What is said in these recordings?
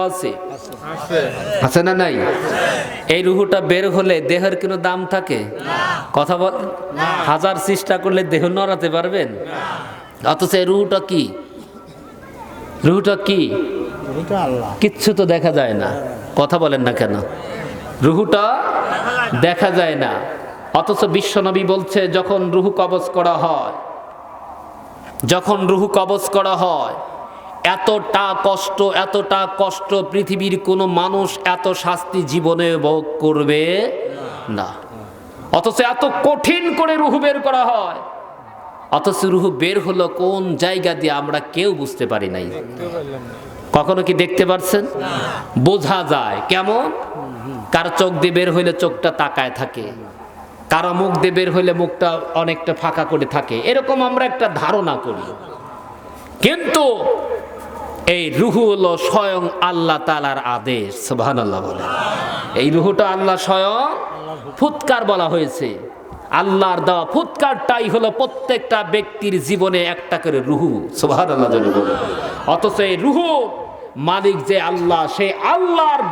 আছে। আছে। না নাই? এই রুহুটা বের হলে দেহের কোনো দাম থাকে? কথা বল। হাজার চেষ্টা করলে দেহ নড়াতে পারবেন? অথচ এই রুহুটা কি? রুহুটা কি? কিচ্ছু তো দেখা যায় না। কথা বলেন না কেন? রুহুটা দেখা যায় না। অথচ বিশ্বনবী বলছে যখন রুহু কবজ করা হয় যখন রুহু কবজ করা হয় এতটা কষ্ট এতটা কষ্ট পৃথিবীর কোনো মানুষ এত শাস্তি জীবনে ভোগ করবে না। অথচ এত কঠিন করে রুহু বের করা হয়। অথচ রুহু বের হলো কোন জায়গা দিয়ে আমরা কেউ বুঝতে পারি নাই। কখনো কি দেখতে পারছেন? বোঝা যায়। কেমন? কার চোখ দিয়ে বের হইলে চোখটা তাকায় থাকে। কারও মুখ দিয়ে বের হইলে মুখটা অনেকটা ফাঁকা করে থাকে। এরকম আমরা একটা ধারণা করি। কিন্তু এই রুহু হলো স্বয়ং আল্লাহ তালার আদেশ সুবহান আল্লাহ বলে। এই রুহুটা আল্লাহ স্বয়ং ফুৎকার বলা হয়েছে। আল্লাহর দেওয়া ফুৎকারটাই হলো প্রত্যেকটা ব্যক্তির জীবনে একটা করে রুহু সুবহান আল্লাহ বলে। অথচ এই রুহু মালিক যে আল্লাহ সেই আল্লাহর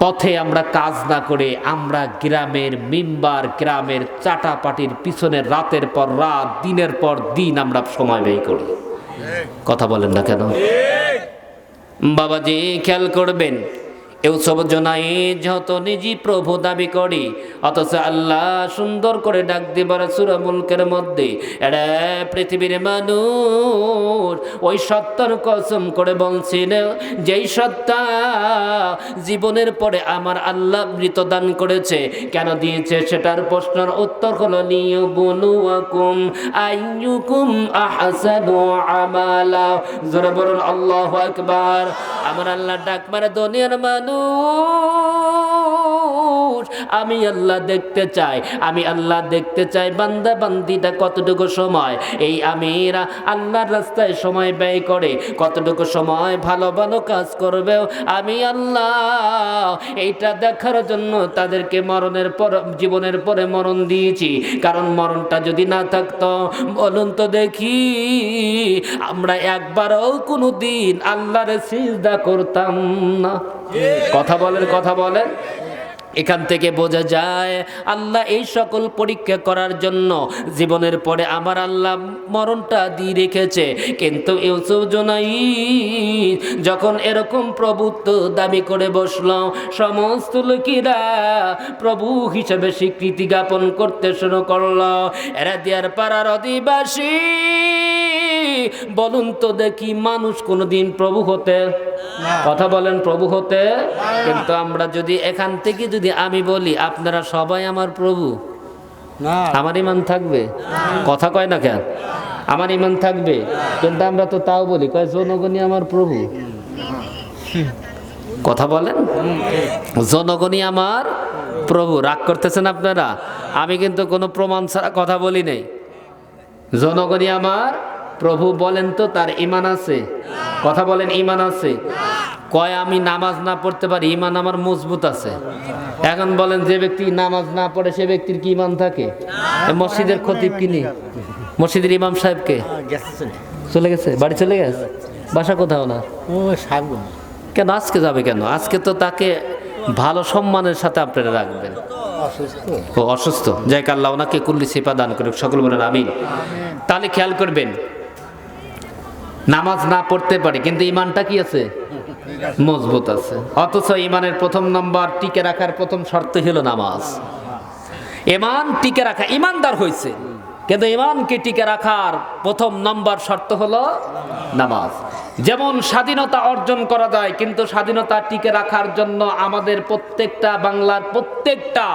পথে আমরা কাজ না করে আমরা গ্রামের মিম্বার, গ্রামের চাটাপাটির পিছনে রাতের পর রাত, দিনের পর দিন আমরা সময় ব্যয় করি। কথা বলেন না কেন? বাবাজি খেয়াল করবেন এও সব জনাই যত নিজি প্রভু দাবি করি, অথচ আল্লাহ সুন্দর করে ডাক দিবার সুরা মুলকের মধ্যে এরা পৃথিবীর মানুষ, ওই সত্তর কসম করে বলছিল, যেই সত্তা জীবনের পরে আমার আল্লাহ মৃত দান করেছে, কেন দিয়েছে? সেটার প্রশ্নের উত্তর হলো নিয় বলুয়াকুম আইয়ুকুম আহসানু আমালা। জোরে বলুন, আল্লাহু আকবার। আমার আল্লাহ ডাক মানে দুনিয়ার মানুষ। আমি আল্লাহ দেখতে চাই। আমি আল্লাহ দেখতে চাই বান্দা বান্দিটা কতটুকু সময়? এই আমিরা আল্লাহর রাস্তায় সময় ব্যয় করে, কতটুকু সময় ভালো ভালো কাজ করবে আমি আল্লাহ এইটা দেখার জন্য তাদেরকে মরণের পর, জীবনের পরে মরণ দিয়েছি। কারণ মরণটা যদি না থাকতো, বলুন তো দেখি, আমরা একবারও কোনো দিন আল্লাহরে সিজদা করতাম না। কথা বলেন কথা বলেন। এখান থেকে বোঝা যায়, আল্লাহ এই সকল পরীক্ষা করার জন্য জীবনের পরে আমার আল্লাহ মরণটা দিয়ে রেখেছে। কিন্তু ইউসুফ জোনাই যখন এরকম প্রভুত্ব দাবি করে বসল, সমস্ত লোকেরা প্রভু হিসেবে স্বীকৃতি জ্ঞাপন করতে শুরু করল। এরা দিয়ার পাড়ার অধিবাসী। বলুন তো দেখি মানুষ কোনোদিন প্রভু হতে? কথা বলেন প্রভু হতে? কিন্তু আমরা যদি এখান থেকে যদি আমি বলি আপনারা সবাই আমার প্রভু। আমার ইমান থাকবে? কথা কয় না কেন? আমার ইমান থাকবে? কিন্তু আমরা তো তাও বলি কয় জনগণই আমার প্রভু। কথা বলেন? জনগণই আমার প্রভু। রাগ করতেছেন আপনারা? আমি কিন্তু কোনো প্রমাণ ছাড়া কথা বলি নেই। জনগণই আমার প্রভু বলেন তো তার ইমান আছে? কথা বলেন ইমান আছে? কয় আমি নামাজ না পড়তে পারি ইমান আমার মজবুত আছে। এখন বলেন যে ব্যক্তি নামাজ না পড়ে সে ব্যক্তির কি ইমান থাকে? মসজিদের খতিব কিনি মসজিদের ইমাম সাহেবকে চলে গেছে? বাড়ি চলে গেছে? বাসা কোথাও না? কেন আজকে যাবে কেন? আজকে তো তাকে ভালো সম্মানের সাথে আপনারা রাখবেন। অসুস্থ? ও অসুস্থ। যাই আল্লাহ ওনাকে কুল্লি সেপা দান করুক সকল বলেন আমি তাহলে খেয়াল করবেন নামাজ না পড়তে পারে, কিন্তু ইমানটা কি আছে? মজবুত আছে। অথচ ইমানের প্রথম নম্বর টিকে রাখার প্রথম শর্ত হলো নামাজ। ইমান টিকে রাখা, ইমানদার হয়েছে কিন্তু ইমানকে টিকে রাখার প্রথম নম্বর শর্ত হলো নামাজ। যেমন স্বাধীনতা অর্জন করা যায়, কিন্তু স্বাধীনতা টিকে রাখার জন্য আমাদের প্রত্যেকটা বাংলার প্রত্যেকটা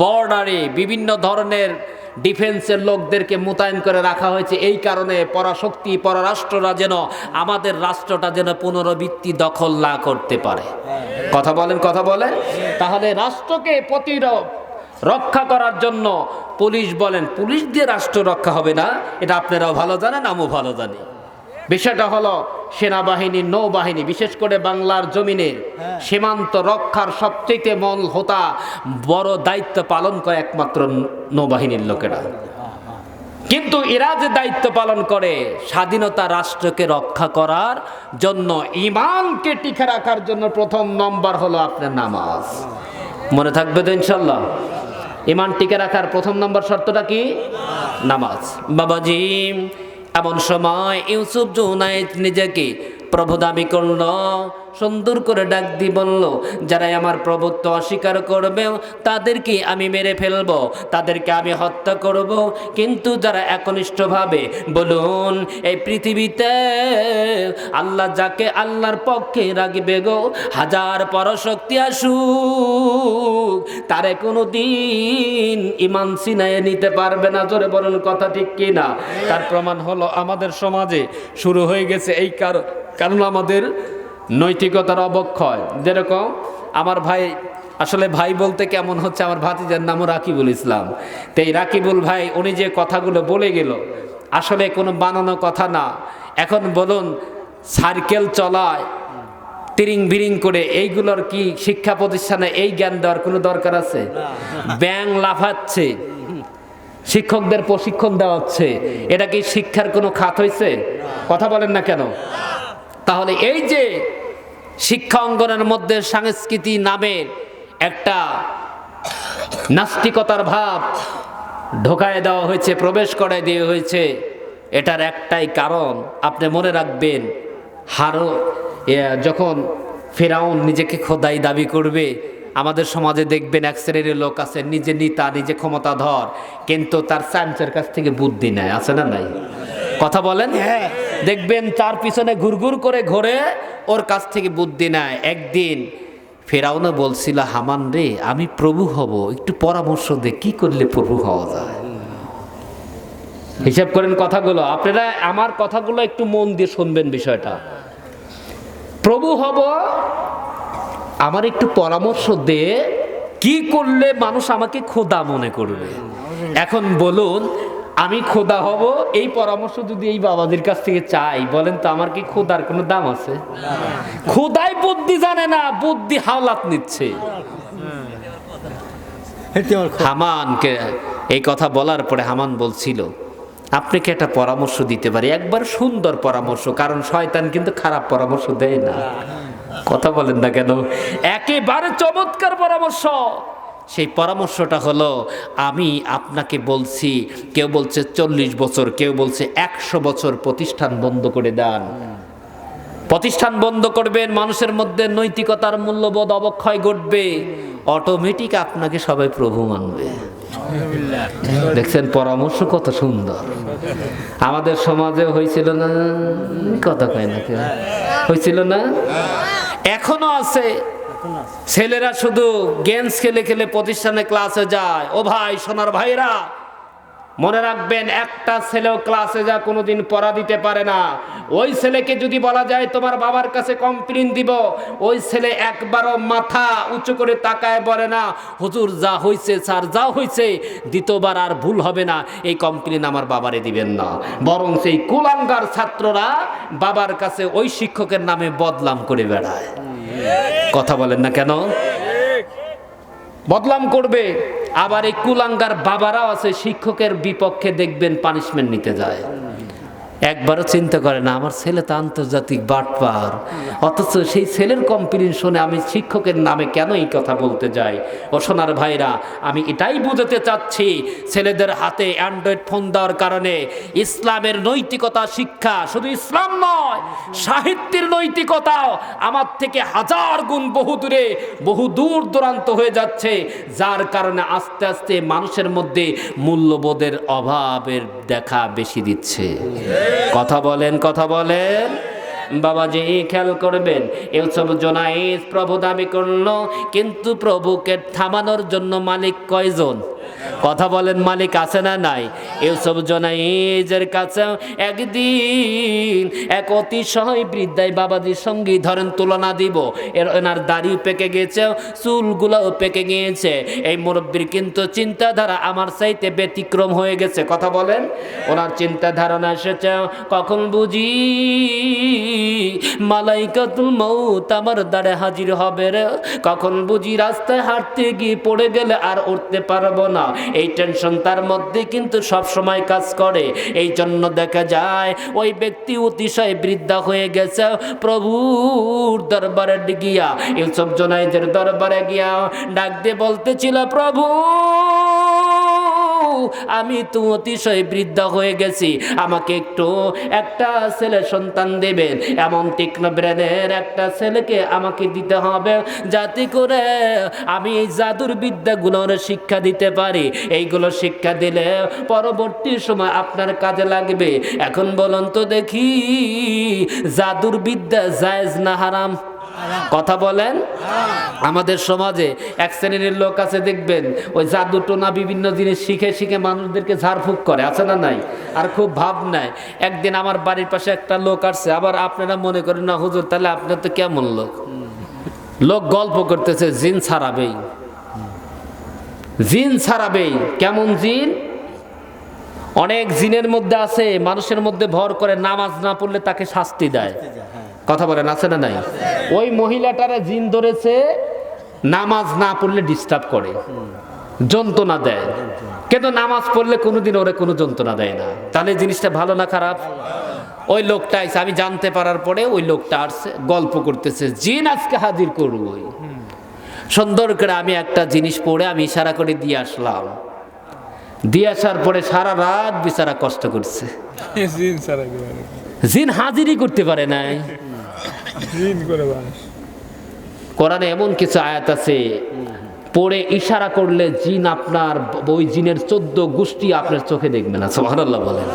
বর্ডারে বিভিন্ন ধরনের ডিফেন্সের লোকদেরকে মোতায়েন করে রাখা হয়েছে। এই কারণে পরাশক্তি, পররাষ্ট্ররা যেন আমাদের রাষ্ট্রটা যেন পুনরাবৃত্তি দখল না করতে পারে। কথা বলেন কথা বলেন। তাহলে রাষ্ট্রকে প্রতিরোধ, রক্ষা করার জন্য পুলিশ বলেন, পুলিশ দিয়ে রাষ্ট্র রক্ষা হবে না। এটা আপনারাও ভালো জানেন, আমিও ভালো জানি। বিষয়টা হলো সেনাবাহিনী নৌবাহিনী বিশেষ করে বাংলার জমিনে সীমান্ত রক্ষার সবচেয়ে মল হোতা বড় দায়িত্ব পালন করে একমাত্র নৌবাহিনীর লোকেরা। কিন্তু এরা যে দায়িত্ব পালন করে স্বাধীনতা রাষ্ট্রকে রক্ষা করার জন্য ইমানকে টিকে রাখার জন্য প্রথম নম্বর হলো আপনার নামাজ। মনে থাকবে তো ইনশাল্লাহ? ইমান টিকে রাখার প্রথম নম্বর শর্তটা কি? নামাজ। বাবাজি এমন সময় ইউসুফ জুনাইদ নিজেকে প্রভু দাবি করল সুন্দর করে ডাক দি বলল, যারাই আমার প্রভুত্ব অস্বীকার করবে, তাদেরকে আমি মেরে ফেলব, তাদেরকে আমি হত্যা করব। কিন্তু যারা একনিষ্ঠভাবে বলুন, এই পৃথিবীতে আল্লাহ যাকে আল্লাহর পক্ষে রাখবে গো, হাজার পরশক্তি আসুক, তারে কোনো দিন ইমান সিনায়ে নিতে পারবে না। জোরে বলুন, কথা ঠিক কিনা? তার প্রমাণ হলো আমাদের সমাজে শুরু হয়ে গেছে এই কারণ কারণ আমাদের নৈতিকতার অবক্ষয়। যেরকম আমার ভাই আসলে ভাই বলতে কেমন হচ্ছে আমার ভাতিজার নামও রাকিবুল ইসলাম। তো এই রাকিবুল ভাই উনি যে কথাগুলো বলে গেল আসলে কোনো বানানো কথা না। এখন বলুন সার্কেল চলায় তিরিং বিরিং করে এইগুলোর কি শিক্ষা প্রতিষ্ঠানে এই জ্ঞান দেওয়ার কোনো দরকার আছে? ব্যাং লাফাচ্ছে শিক্ষকদের প্রশিক্ষণ দেওয়া হচ্ছে। এটা কি শিক্ষার কোনো খাত হয়েছে কথা বলেন না কেন? তাহলে এই যে শিক্ষা অঙ্গনের মধ্যে সংস্কৃতি নামের একটা নাস্তিকতার ভাব ঢোকায় দেওয়া হয়েছে, প্রবেশ করায় দিয়ে হয়েছে, এটার একটাই কারণ। আপনি মনে রাখবেন, হারো যখন ফেরাউন নিজেকে খোদাই দাবি করবে, আমাদের সমাজে দেখবেন এক শ্রেণির লোক আছে, নিজে নিতা, নিজে ক্ষমতাধর, কিন্তু তার চামচের কাছ থেকে বুদ্ধি নেয়, আছে না নাই? কথা বলেন? হ্যাঁ। দেখবেন তার পিছনে ঘুরঘুর করে ঘোরে, ওর কাছ থেকে বুদ্ধি নেয়। একদিন ফেরাউনা বলছিল, হামান রে, আমি প্রভু হব, একটু পরামর্শ দে, কি করলে প্রভু হওয়া যায়? হিসাব করেন কথাগুলো। আপনারা আমার কথাগুলো একটু মন দিয়ে শুনবেন বিষয়টা। প্রভু হব, আমার একটু পরামর্শ দে, কি করলে মানুষ আমাকে খোদা মনে করবে? এখন বলুন আমি খোদা হব এই পরামর্শ যদি এই বাবাদের কাছ থেকে চাই বলেন তো আমার কি খোদার কোনো দাম আছে? খোদাই বুদ্ধি জানে না বুদ্ধি হাওলাত নিচ্ছে। হামানকে এই কথা বলার পরে হামান বলছিল আপনাকে একটা পরামর্শ দিতে পারি? একবার সুন্দর পরামর্শ কারণ শয়তান কিন্তু খারাপ পরামর্শ দেয় না। কথা বলেন না কেন? একেবারে চমৎকার পরামর্শ। সেই পরামর্শটা হলো, আমি আপনাকে বলছি, কেউ বলছে চল্লিশ বছর, কেউ বলছে একশো বছর প্রতিষ্ঠান বন্ধ করে দেন। প্রতিষ্ঠান বন্ধ করবেন, মানুষের মধ্যে নৈতিকতার মূল্যবোধ অবক্ষয় ঘটবে, অটোমেটিক আপনাকে সবাই প্রভু মানবে। দেখছেন পরামর্শ কত সুন্দর। আমাদের সমাজে হয়েছিল না, কথা কয় না হয়েছিল না? এখনও আছে। ছেলেরা শুধু গেমস খেলে খেলে প্রতিষ্ঠানে ক্লাসে যায়। ও ভাই সোনার ভাইরা মনে রাখবেন, একটা ছেলেও ক্লাসে যা কোনোদিন পড়া দিতে পারে না। ওই ছেলেকে যদি বলা যায়, তোমার বাবার কাছে কমপ্লেন দিব। ওই ছেলে একবারও মাথা উঁচু করে তাকায় বলে না, হুজুর, যা হয়েছে স্যার, যা হয়েছে দ্বিতীয়বার আর ভুল হবে না। এই কমপ্লেন আমার বাবারে দিবেন না। বরং সেই কুলাঙ্গার ছাত্ররা বাবার কাছে ওই শিক্ষকের নামে বদলাম করে বেড়ায়। কথা বলেন না কেন? বদলাম করবে। আবার এই কুলাঙ্গার বাবারাও আছে শিক্ষকের বিপক্ষে দেখবেন পানিশমেন্ট নিতে যায়। একবারও চিন্তা করে না, আমার ছেলে তো আন্তর্জাতিক বাটপার। অথচ সেই ছেলের কমপ্লেন শুনে আমি শিক্ষকের নামে কেন এই কথা বলতে যাই? ও সোনার ভাইরা, আমি এটাই বুঝাতে চাচ্ছি, ছেলেদের হাতে অ্যান্ড্রয়েড ফোন দেওয়ার কারণে ইসলামের নৈতিকতা, শিক্ষা শুধু ইসলাম নয়, সাহিত্যের নৈতিকতাও আমার থেকে হাজার গুণ বহু দূরে, বহু দূর দূরান্ত হয়ে যাচ্ছে, যার কারণে আস্তে আস্তে মানুষের মধ্যে মূল্যবোধের অভাবের দেখা বেশি দিচ্ছে। কথা বলেন কথা বলেন। বাবা যে এই খেয়াল করবেন, ইউসুফ জোনাইস প্রভু দাবি করল, কিন্তু প্রভুকে থামানোর জন্য মালিক কয়জন? কথা বলেন, মালিক আছে না নাই? ইউসুফ জোনাইজের কাছে একদিন এক অতিশয় বৃদ্ধাই বাবাজির সঙ্গে ধরেন, তুলনা দিব। এর এনার দাড়ি পেকে গেছে, চুলগুলোও পেকে গিয়েছে। এই মুরব্বীর কিন্তু চিন্তাধারা আমার চাইতে ব্যতিক্রম হয়ে গেছে। কথা বলেন, ওনার চিন্তা ধারণা এসেছে, কখন বুঝি মালাইকাতুল মৌত আমার দ্বারে হাজির হবে রে। কখন বুঝি রাস্তায় হাঁটতে গিয়ে পড়ে গেলে আর উঠতে পারব না। এই টেনশন তার মধ্যে কিন্তু সব সময় কাজ করে। এই জন্য দেখা যায়, ওই ব্যক্তি অতিশয় বৃদ্ধা হয়ে গেছে। প্রভুর দরবারে গিয়া, ইউসুফ জোনাইদের দরবারে গিয়া ডাক দিয়ে বলতেছিল, প্রভু! আমি তো অতিশয় বৃদ্ধ হয়ে গেছি। আমাকে একটু একটা ছেলে সন্তান দেবেন। এমন তীক্ষ্ণ ব্রেনের একটা ছেলেকে আমাকে দিতে হবে যাতে করে আমি এই জাদুর বিদ্যাগুলোর শিক্ষা দিতে পারি। এইগুলো শিক্ষা দিলে পরবর্তী সময় আপনার কাজে লাগবে। এখন বলুন তো দেখি, জাদুর বিদ্যা জায়েজ না হারাম? কথা বলেন? আমাদের সমাজে এক শ্রেণির লোক আছে, দেখবেন, ওই জাদু টোনা বিভিন্ন জিনিস শিখে শিখে মানুষদেরকে ঝাড়ফুঁক করে, আছে না নাই? আর খুব ভাব নেয়। একদিন আমার বাড়ির পাশে একটা লোক আসছে, আবার আপনারা মনে করেন, না, হুজুর, তাহলে আপনার তো কেমন লোক? লোক গল্প করতেছে, জিন ছাড়াবেই। জিন ছাড়াবেই। কেমন জিন? অনেক জিনের মধ্যে আছে, মানুষের মধ্যে ভর করে নামাজ না পড়লে তাকে শাস্তি দেয়। কথা বলেন আছে না নাই? ওই মহিলাটারে জিন ধরেছে নামাজ না পড়লে ডিস্টার্ব করে। যন্ত্রণা দেয়। কিন্তু নামাজ পড়লে কোনোদিন ওরে কোনো যন্ত্রণা দেয় না। তাহলে জিনিসটা ভালো না খারাপ? ওই লোকটা আইসে আমি জানতে পারার পরে ওই লোকটা আসছে গল্প করতেছে জিন আজকে হাজির করবই? সুন্দর করে আমি একটা জিনিস পড়ে আমি ইশারা করে দিয়ে আসলাম। দিয়ে আসার পরে সারা রাত বিচারা কষ্ট করছে। জিন হাজিরই করতে পারে নাই। কোরআনে এমন কিছু আয়াত আছে, পড়ে ইশারা করলে জিন আপনার, ওই জিনের চোদ্দ গোষ্ঠী আপনার চোখে দেখবে না, সুবহানাল্লাহ বলেন।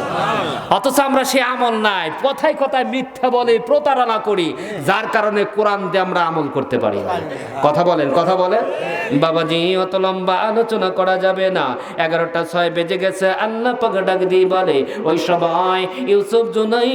অথচ আমরা সে আমল নাই, কথায় কথায় মিথ্যা বলে প্রতারণা করি, যার কারণে কোরআন দিয়ে আমরা আমল করতে পারি না। কথা বলেন কথা বলেন। বাবাজি, অত লম্বা আলোচনা করা যাবে না, এগারোটা ছয় বেজে গেছে, আল্লাহ পাক ডাক দিয়ে বলে, ওই সময় ইউসুফ জুনাই